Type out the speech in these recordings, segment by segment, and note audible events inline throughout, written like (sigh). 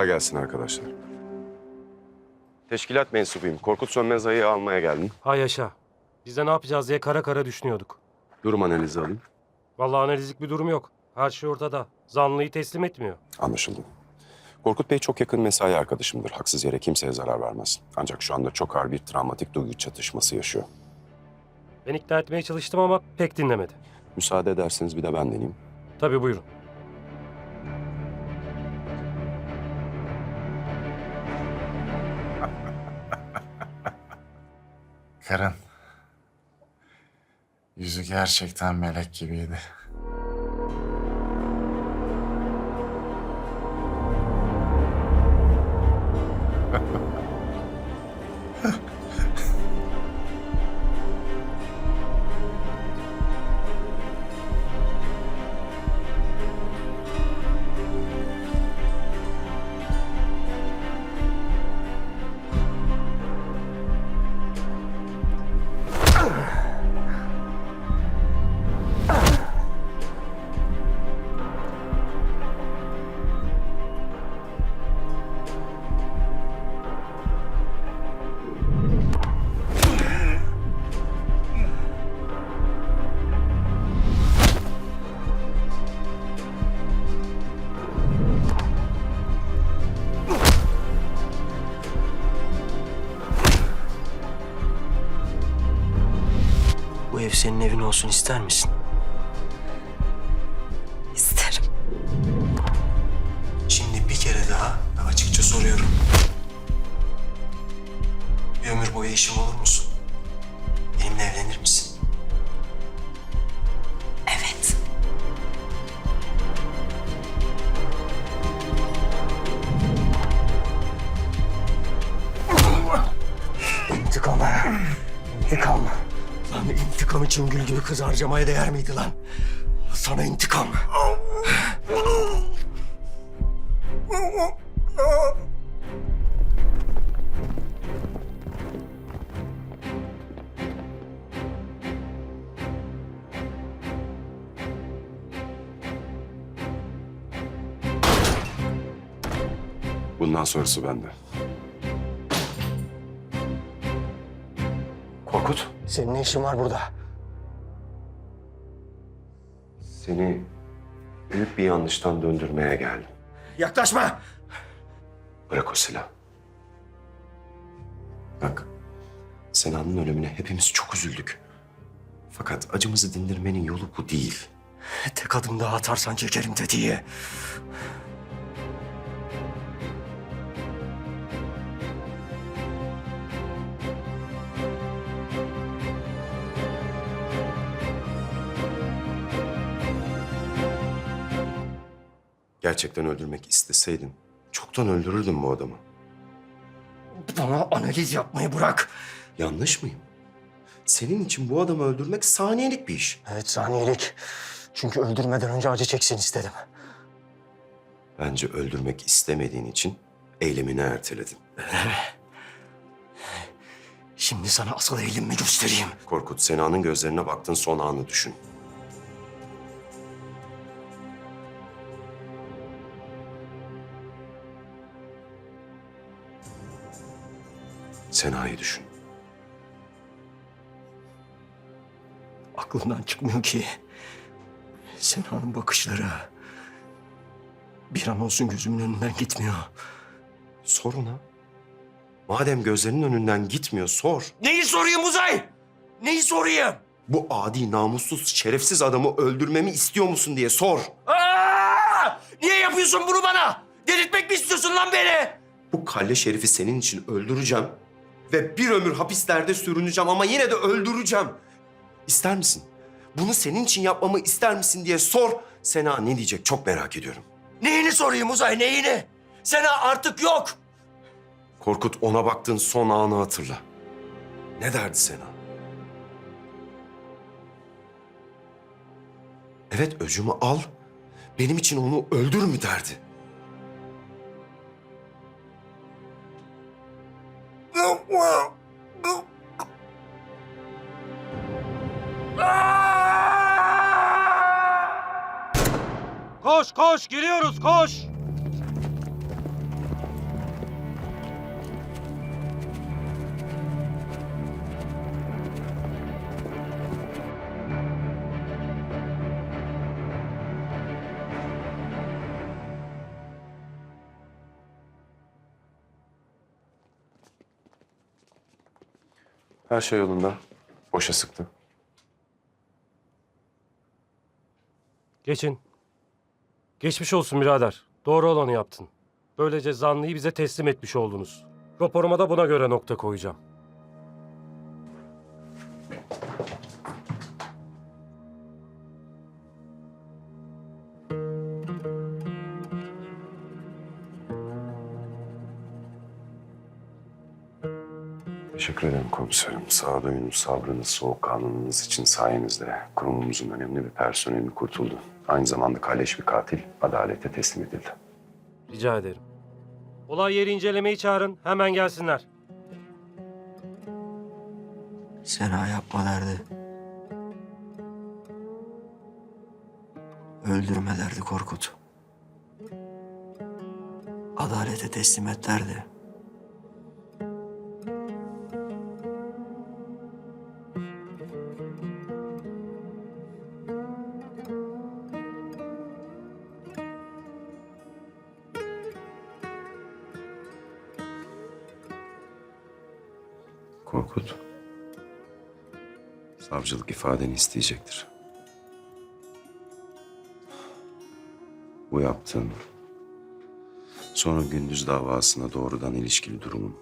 Kolay gelsin arkadaşlar. Teşkilat mensubuyum. Korkut Sönmez Ay'ı almaya geldim. Ha yaşa. Biz de ne yapacağız diye kara kara düşünüyorduk. Durum analizi alayım. Vallahi analizlik bir durum yok. Her şey ortada. Zanlıyı teslim etmiyor. Anlaşıldı. Korkut Bey çok yakın mesai arkadaşımdır. Haksız yere kimseye zarar vermez. Ancak şu anda çok ağır bir travmatik duygu çatışması yaşıyor. Ben ikna etmeye çalıştım ama pek dinlemedi. Müsaade ederseniz bir de ben deneyeyim. Tabii buyurun. Karın. Yüzü gerçekten melek gibiydi. (laughs) ev senin evin olsun ister misin? İsterim. Şimdi bir kere daha açıkça soruyorum. Bir ömür boyu eşim olur musun? Benimle evlenir misin? Evet. İntikam ha. İntikam. Lan intikam için gül gibi kız harcamaya değer miydi lan? Sana intikam. Bundan sonrası bende. Korkut, Senin ne işin var burada? seni büyük bir yanlıştan döndürmeye geldim. Yaklaşma! Bırak o silahı. Bak, Sena'nın ölümüne hepimiz çok üzüldük. Fakat acımızı dindirmenin yolu bu değil. Tek adım daha atarsan çekerim tetiği. Gerçekten öldürmek isteseydim çoktan öldürürdüm bu adamı. Bana analiz yapmayı bırak. Yanlış mıyım? Senin için bu adamı öldürmek saniyelik bir iş. Evet saniyelik. Çünkü öldürmeden önce acı çeksin istedim. Bence öldürmek istemediğin için eylemini erteledin. Şimdi sana asıl eğilimimi göstereyim. Korkut, Sena'nın gözlerine baktın son anı düşün. Sena'yı düşün. Aklımdan çıkmıyor ki. Sena'nın bakışları bir an olsun gözümün önünden gitmiyor. Sor ona. Madem gözlerinin önünden gitmiyor, sor. Neyi sorayım Uzay? Neyi sorayım? Bu adi, namussuz, şerefsiz adamı öldürmemi istiyor musun diye sor. Aa! Niye yapıyorsun bunu bana? Delirtmek mi istiyorsun lan beni? Bu kalle şerifi senin için öldüreceğim. Ve bir ömür hapislerde sürüneceğim ama yine de öldüreceğim. İster misin? Bunu senin için yapmamı ister misin diye sor. Sena ne diyecek çok merak ediyorum. Neyini sorayım Uzay neyini? Sena artık yok. Korkut ona baktığın son anı hatırla. Ne derdi Sena? Evet öcümü al. Benim için onu öldür mü derdi. koş koş giriyoruz koş. Her şey yolunda. Boşa sıktı. Geçin. Geçmiş olsun birader. Doğru olanı yaptın. Böylece zanlıyı bize teslim etmiş oldunuz. Raporuma da buna göre nokta koyacağım. Teşekkür ederim komiserim. Sağduyunuz, sabrınız, soğukkanlılığınız için sayenizde kurumumuzun önemli bir personeli kurtuldu. Aynı zamanda kalleş bir katil adalete teslim edildi. Rica ederim. Olay yeri incelemeyi çağırın. Hemen gelsinler. Sena yapma derdi. Öldürme derdi Korkut. Adalete teslim et Korkut. Savcılık ifadeni isteyecektir. Bu yaptığın sonra gündüz davasına doğrudan ilişkili durumun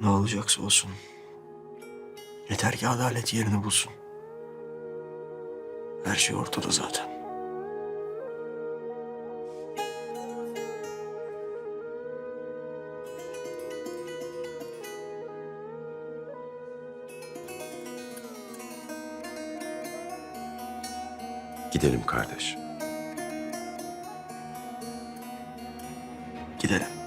Ne olacaksa olsun. Yeter ki adalet yerini bulsun. Her şey ortada zaten. Gidelim kardeş. Gidelim.